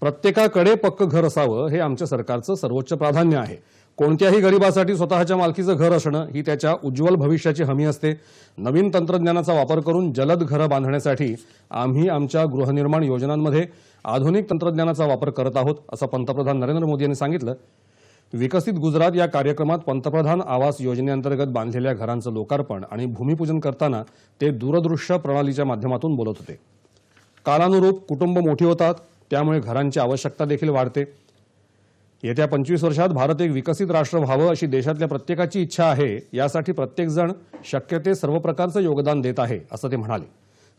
प्रत्येकाकडे पक्क घर असावं हे आमच्या सरकारचं सर्वोच्च प्राधान्य आहे. कोणत्याही गरिबासाठी स्वतःच्या मालकीचं घर असणं ही त्याच्या उज्ज्वल भविष्याची हमी असते. नवीन तंत्रज्ञानाचा वापर करून जलद घरं बांधण्यासाठी आम्ही आमच्या गृहनिर्माण योजनांमध्ये आधुनिक तंत्रज्ञानाचा वापर करत आहोत असं पंतप्रधान नरेंद्र मोदी यांनी सांगितलं. विकसित गुजरात या कार्यक्रमात पंतप्रधान आवास योजनेअंतर्गत बांधलेल्या घरांचं लोकार्पण आणि भूमिपूजन करताना ते दूरदृश्य प्रणालीच्या माध्यमातून बोलत होते. कालानुरूप कुटुंब मोठी होतात त्यामुळे घरांची आवश्यकता देखील वाढते. येत्या पंचवीस वर्षात भारत एक विकसित राष्ट्र व्हावं अशी देशातल्या प्रत्येकाची इच्छा आहे यासाठी प्रत्येकजण शक्य ते सर्व प्रकारचं योगदान देत आहे असं ते म्हणाले.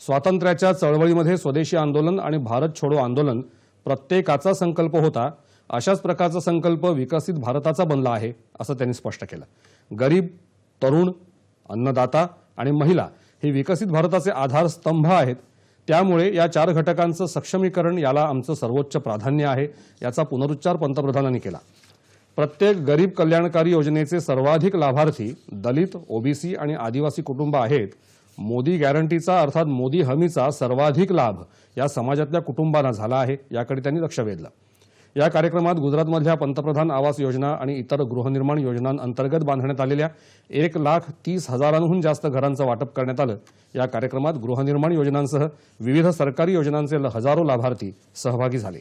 स्वातंत्र्याच्या चळवळीमध्ये स्वदेशी आंदोलन आणि भारत छोडो आंदोलन प्रत्येकाचा संकल्प होता अशाच प्रकारचा संकल्प विकसित भारताचा बनला आहे असं त्यांनी स्पष्ट केलं. गरीब तरुण अन्नदाता आणि महिला हे विकसित भारताचे आधारस्तंभ आहेत त्यामुळे या चार घटकांचं सक्षमीकरण याला आमचं सर्वोच्च प्राधान्य आहे याचा पुनरुच्चार पंतप्रधानांनी केला. प्रत्येक गरीब कल्याणकारी योजनेचे सर्वाधिक लाभार्थी दलित ओबीसी आणि आदिवासी कुटुंब आहेत. मोदी गॅरंटीचा अर्थात मोदी हमीचा सर्वाधिक लाभ या समाजातल्या कुटुंबांना झाला आहे याकडे त्यांनी लक्ष वेधलं. या कार्यक्रमात गुजरातमधल्या पंतप्रधान आवास योजना आणि इतर गृहनिर्माण योजनांअंतर्गत बांधण्यात आलेल्या एक लाख तीस हजारांहून जास्त घरांचं वाटप करण्यात आलं. या कार्यक्रमात गृहनिर्माण योजनांसह विविध सरकारी योजनांचे हजारो लाभार्थी सहभागी झाले.